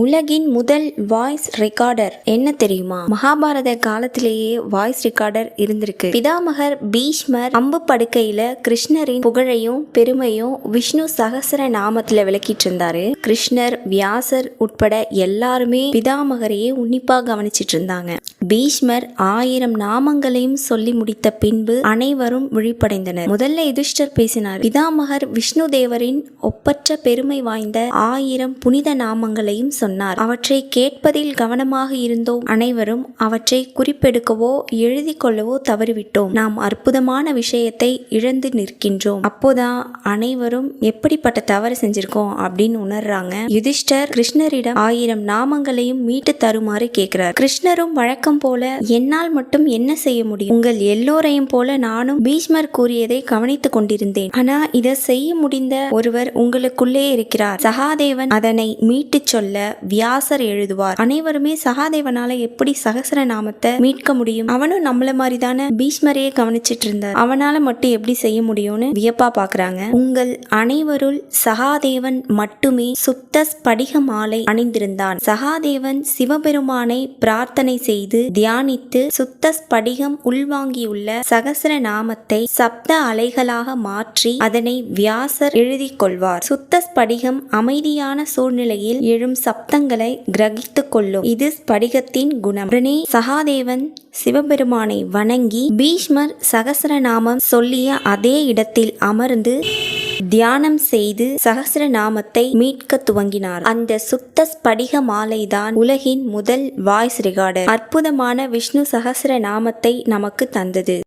உலகின் முதல் voice recorder என்ன தெரியுமா? மகாபாரத காலத்திலேயே வாய்ஸ் ரெக்கார்டர் இருந்திருக்கு. பிதாமகர் பீஷ்மர் அம்பு படுக்கையில கிருஷ்ணரின் புகழையும் பெருமையும் விஷ்ணு சகசர நாமத்துல விளக்கிட்டு இருந்தாரு கிருஷ்ணர் வியாசர் உட்பட எல்லாருமே பிதாமகரையே உன்னிப்பா கவனிச்சிட்டு இருந்தாங்க பீஷ்மர் ஆயிரம் நாமங்களையும் சொல்லி முடித்த பின்பு அனைவரும் விழிப்படைந்தனர். முதல்ல யுதிஷ்டர் பேசினார் பிதாமகர் விஷ்ணு தேவரின் ஒப்பற்ற பெருமை வாய்ந்த ஆயிரம் புனித நாமங்களையும் சொன்னார். அவற்றை கேட்பதில் கவனமாக இருந்தோம். அனைவரும் அவற்றை குறிப்பெடுக்கவோ எழுதி கொள்ளவோ தவறிவிட்டோம். நாம் அற்புதமான விஷயத்தை இழந்து நிற்கின்றோம். அப்போதான் அனைவரும் எப்படிப்பட்ட தவறு செஞ்சிருக்கோம் அப்படின்னு உணர்றாங்க. யுதிஷ்டர் கிருஷ்ணரிடம் ஆயிரம் நாமங்களையும் மீட்டு தருமாறு கேட்கிறார். கிருஷ்ணரும் வழக்கம் போல என்னால் மட்டும் என்ன செய்ய முடியும்? உங்கள் எல்லோரையும் போல நானும் பீஷ்மர் கூறியதை கவனித்துக் கொண்டிருந்தேன். ஆனா இதை செய்ய முடிந்த ஒருவர் உங்களுக்குள்ளே இருக்கிறார். சகாதேவன் அதனை மீட்டுச் சொல்ல வியாசர் எழுதுவார். அனைவருமே சகாதேவனால எப்படி சகசர நாமத்தை மீட்க முடியும்? அவனும் நம்மள மாதிரி தானே பீஷ்மரையே கவனிச்சிட்டு இருந்தார் அவனால மட்டும் எப்படி செய்ய முடியும்னு வியப்பா பாக்குறாங்க. உங்கள் அனைவருள் சகாதேவன் மட்டுமே சுத்த ஸ்படிக மாலை அணிந்திருந்தான். சகாதேவன் சிவபெருமானை பிரார்த்தனை செய்து தியானித்து சுத்த ஸ்படிகம் உள்வாங்கியுள்ள சகசர நாமத்தை சப்த அலைகளாக மாற்றி அதனை வியாசர் எழுதி கொள்வார். சுத்த ஸ்படிகம் அமைதியான சூழ்நிலையில் எழும் சப்தங்களை கிரகித்துக் கொள்ளும் இது ஸ்படிகத்தின் குணம். உடனே சகாதேவன் சிவபெருமானை வணங்கி பீஷ்மர் சகசரநாமம் சொல்லிய அதே இடத்தில் அமர்ந்து தியானம் செய்து சகசிரநாமத்தை மீட்க துவங்கினார். அந்த சுத்த ஸ்படிக மாலைதான் உலகின் முதல் வாய்ஸ் ரெக்கார்டர். அற்புதமான விஷ்ணு சகசிர நாமத்தை நமக்கு தந்தது.